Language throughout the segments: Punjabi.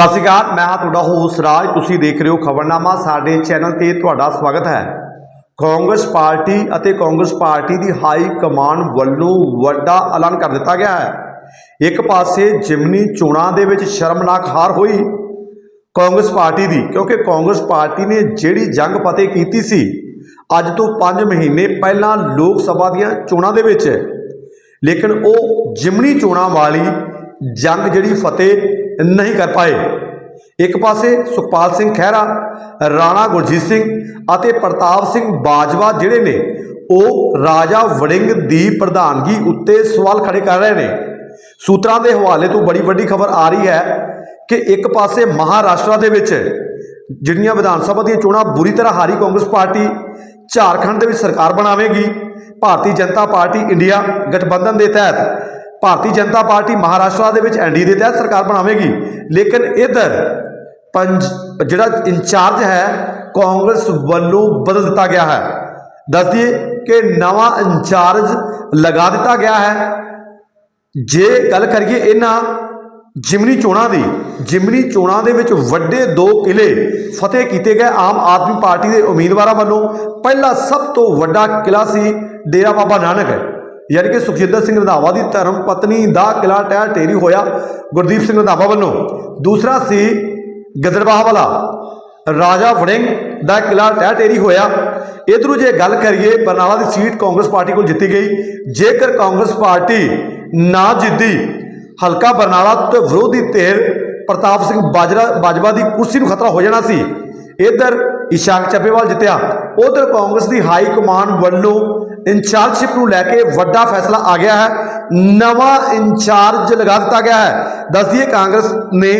ਸਤਿ ਸ਼੍ਰੀ ਅਕਾਲ, ਮੈਂ ਹਾਂ ਤੁਹਾਡਾ ਹੋਸਟ ਰਾਜ, ਤੁਸੀਂ ਦੇਖ ਰਹੇ ਹੋ ਖਬਰਨਾਮਾ, ਸਾਡੇ ਚੈਨਲ ਤੇ ਤੁਹਾਡਾ ਸਵਾਗਤ ਹੈ। ਕਾਂਗਰਸ ਪਾਰਟੀ ਅਤੇ ਕਾਂਗਰਸ ਪਾਰਟੀ ਦੀ ਹਾਈ ਕਮਾਂਡ ਵੱਲੋਂ ਵੱਡਾ ਐਲਾਨ ਕਰ ਦਿੱਤਾ ਗਿਆ ਹੈ। ਇੱਕ ਪਾਸੇ ਜਿਮਨੀ ਚੋਣਾਂ ਦੇ ਵਿੱਚ ਸ਼ਰਮਨਾਕ ਹਾਰ ਹੋਈ ਕਾਂਗਰਸ ਪਾਰਟੀ ਦੀ, ਕਿਉਂਕਿ ਕਾਂਗਰਸ ਪਾਰਟੀ ਨੇ ਜਿਹੜੀ ਜੰਗ ਫਤਿਹ ਕੀਤੀ ਸੀ, ਅੱਜ ਤੋਂ 5 ਮਹੀਨੇ ਪਹਿਲਾਂ ਲੋਕ ਸਭਾ ਦੀਆਂ ਚੋਣਾਂ ਦੇ ਵਿੱਚ। ਲੇਕਿਨ ਉਹ ਜਿਮਨੀ ਚੋਣਾਂ ਵਾਲੀ ਜੰਗ ਜਿਹੜੀ ਫਤਿਹ ਨਹੀਂ ਕਰ ਪਾਏ। ਇੱਕ ਪਾਸੇ ਸੁਖਪਾਲ ਸਿੰਘ ਖਹਿਰਾ, ਰਾਣਾ ਗੁਰਜੀਤ ਸਿੰਘ ਅਤੇ ਪ੍ਰਤਾਪ ਸਿੰਘ ਬਾਜਵਾ ਜਿਹੜੇ ਨੇ, ਉਹ ਰਾਜਾ ਵੜਿੰਗ ਦੀ ਪ੍ਰਧਾਨਗੀ ਉੱਤੇ ਸਵਾਲ ਖੜੇ ਕਰ ਰਹੇ ਨੇ। ਸੂਤਰਾਂ ਦੇ ਹਵਾਲੇ ਤੋਂ ਬੜੀ ਵੱਡੀ ਖਬਰ ਆ ਰਹੀ ਹੈ ਕਿ ਇੱਕ ਪਾਸੇ ਮਹਾਰਾਸ਼ਟਰ ਦੇ ਵਿੱਚ ਜਿਹੜੀਆਂ ਵਿਧਾਨ ਸਭਾ ਦੀਆਂ ਚੋਣਾਂ ਬੁਰੀ ਤਰ੍ਹਾਂ ਹਾਰੀ ਕਾਂਗਰਸ ਪਾਰਟੀ, ਝਾਰਖੰਡ ਦੇ ਵਿੱਚ ਸਰਕਾਰ ਬਣਾਵੇਗੀ, ਭਾਰਤੀ ਜਨਤਾ ਪਾਰਟੀ ਇੰਡੀਆ ਗਠਬੰਧਨ ਦੇ ਤਹਿਤ ਭਾਰਤੀ ਜਨਤਾ ਪਾਰਟੀ ਮਹਾਰਾਸ਼ਟਰ ਦੇ ਵਿੱਚ ਐਨਡੀ ਦੇ ਤਹਿਤ ਸਰਕਾਰ ਬਣਾਵੇਗੀ। ਲੇਕਿਨ ਇਧਰ ਪੰਜ, ਜਿਹੜਾ ਇੰਚਾਰਜ ਹੈ, ਕਾਂਗਰਸ ਵੱਲੋਂ ਬਦਲ ਦਿੱਤਾ ਗਿਆ ਹੈ। ਦੱਸ ਦਈਏ ਕਿ ਨਵਾਂ ਇੰਚਾਰਜ ਲਗਾ ਦਿੱਤਾ ਗਿਆ ਹੈ। ਜੇ ਗੱਲ ਕਰੀਏ ਇਹਨਾਂ ਜਿਮਨੀ ਚੋਣਾਂ ਦੀ, ਜਿਮਨੀ ਚੋਣਾਂ ਦੇ ਵਿੱਚ ਵੱਡੇ ਦੋ ਕਿਲੇ ਫਤਿਹ ਕੀਤੇ ਗਏ ਆਮ ਆਦਮੀ ਪਾਰਟੀ ਦੇ ਉਮੀਦਵਾਰਾਂ ਵੱਲੋਂ। ਪਹਿਲਾ ਸਭ ਤੋਂ ਵੱਡਾ ਕਿਲਾ ਸੀ ਡੇਰਾ ਬਾਬਾ ਨਾਨਕ। ਯਾਨੀ ਕਿ ਸੁਖਜਿੰਦਰ ਸਿੰਘ ਰੰਧਾਵਾ ਦੀ ਧਰਮ ਪਤਨੀ ਦਾ ਕਿਲਾ ਟਹਿ ਟੇਰੀ ਹੋਇਆ ਗੁਰਦੀਪ ਸਿੰਘ ਰੰਧਾਵਾ ਵੱਲੋਂ। ਦੂਸਰਾ ਸੀ ਗਿੱਦੜਬਾਹਾ ਵਾਲਾ। ਰਾਜਾ ਵੜਿੰਗ ਦਾ ਕਿਲਾ ਟਹਿ ਟੇਰੀ ਹੋਇਆ। ਇਧਰੋਂ ਜੇ ਗੱਲ ਕਰੀਏ, ਬਰਨਾਲਾ ਦੀ ਸੀਟ ਕਾਂਗਰਸ ਪਾਰਟੀ ਕੋਲ ਜਿੱਤੀ ਗਈ। ਜੇਕਰ ਕਾਂਗਰਸ ਪਾਰਟੀ ਨਾ ਜਿੱਤੀ, ਹਲਕਾ ਬਰਨਾਲਾ ਤੋਂ ਵਿਰੋਧੀ ਧਿਰ ਪ੍ਰਤਾਪ ਸਿੰਘ ਬਾਜਰਾ ਬਾਜਵਾ ਦੀ ਕੁਰਸੀ ਨੂੰ ਖਤਰਾ ਹੋ ਜਾਣਾ ਸੀ। ਇਧਰ ਇਸ਼ਾਕ ਚੱਬੇਵਾਲ ਜਿੱਤਿਆ। ਉਧਰ ਕਾਂਗਰਸ ਦੀ ਹਾਈ ਕਮਾਂਡ ਵੱਲੋਂ ਇੰਚਾਰਜਸ਼ਿਪ ਨੂੰ ਲੈ ਕੇ ਵੱਡਾ ਫੈਸਲਾ ਆ ਗਿਆ ਹੈ। ਨਵਾਂ ਇੰਚਾਰਜ ਲਗਾ ਦਿੱਤਾ ਗਿਆ ਹੈ। ਦੱਸ ਦਈਏ ਕਾਂਗਰਸ ਨੇ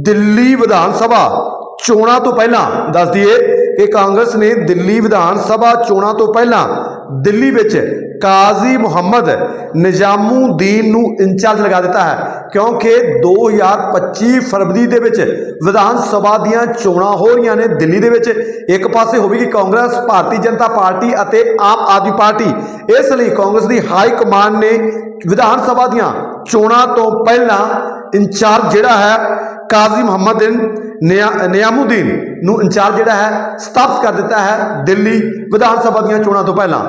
ਦਿੱਲੀ ਵਿਧਾਨ ਸਭਾ ਚੋਣਾਂ ਤੋਂ ਪਹਿਲਾਂ, ਦੱਸ ਦਈਏ ਕਿ ਕਾਂਗਰਸ ਨੇ ਦਿੱਲੀ ਵਿਧਾਨ ਸਭਾ ਚੋਣਾਂ ਤੋਂ ਪਹਿਲਾਂ ਦਿੱਲੀ ਵਿੱਚ ਕਾਜ਼ੀ ਮੁਹੰਮਦ ਨਿਜ਼ਾਮੂਦੀਨ ਨੂੰ ਇੰਚਾਰਜ ਲਗਾ ਦਿੱਤਾ ਹੈ, ਕਿਉਂਕਿ 2025 ਫਰਵਰੀ ਦੇ ਵਿੱਚ ਵਿਧਾਨ ਸਭਾ ਦੀਆਂ ਚੋਣਾਂ ਹੋ ਰਹੀਆਂ ਨੇ। ਦਿੱਲੀ ਦੇ ਵਿੱਚ ਇੱਕ ਪਾਸੇ ਹੋਵੇਗੀ ਕਾਂਗਰਸ, ਭਾਰਤੀ ਜਨਤਾ ਪਾਰਟੀ ਅਤੇ ਆਮ ਆਦਮੀ ਪਾਰਟੀ। ਇਸ ਲਈ ਕਾਂਗਰਸ ਦੀ ਹਾਈ ਕਮਾਂਡ ਨੇ ਵਿਧਾਨ ਸਭਾ ਦੀਆਂ ਚੋਣਾਂ ਤੋਂ ਪਹਿਲਾਂ ਇੰਚਾਰਜ ਜਿਹੜਾ ਹੈ, ਕਾਜ਼ੀ ਮੁਹੰਮਦ ਨਿਆ- ਨਿਆਮੁਦੀਨ ਨੂੰ ਇੰਚਾਰਜ ਜਿਹੜਾ ਹੈ, ਸਥਾਪਿਤ ਕਰ ਦਿੱਤਾ ਹੈ ਦਿੱਲੀ ਵਿਧਾਨ ਸਭਾ ਦੀਆਂ ਚੋਣਾਂ ਤੋਂ ਪਹਿਲਾਂ।